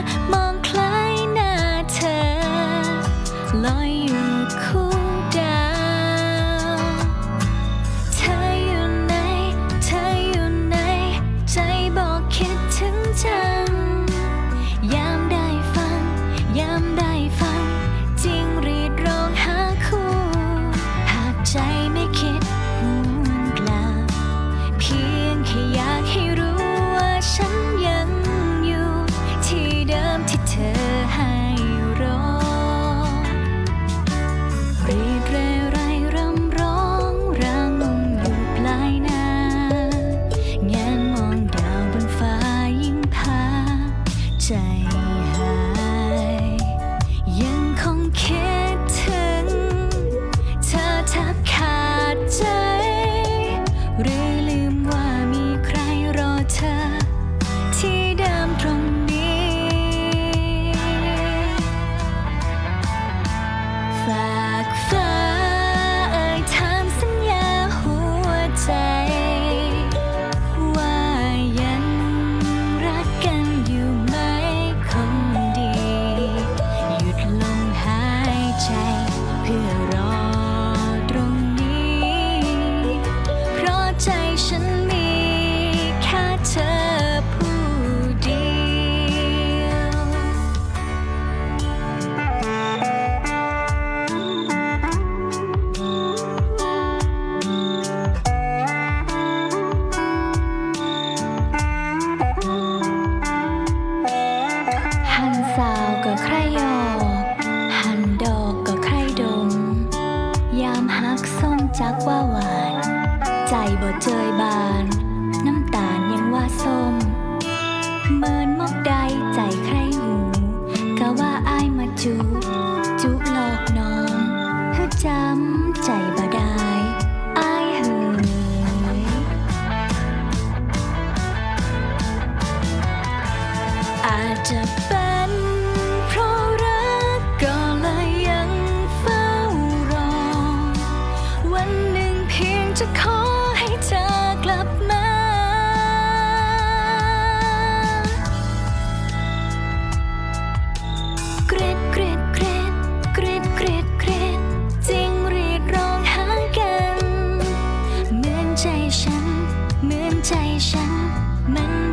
มอมองคล้ายหน้าเธอ ลอยอยู่คู่ดาว เธออยู่ไหน เธออยู่ไหน ใจบอกคิดถึงจัง ยามได้ฟัง ยามได้ฟัง จริงรีดร้องหาคู่ หากใจไม่คิดหวนกลับ เพียงแค่อยาก จักว่าหวาน ใจบ่เจยบาน น้ำตาลยังว่าส้มเหมือนมอกดา ใจฉันมัน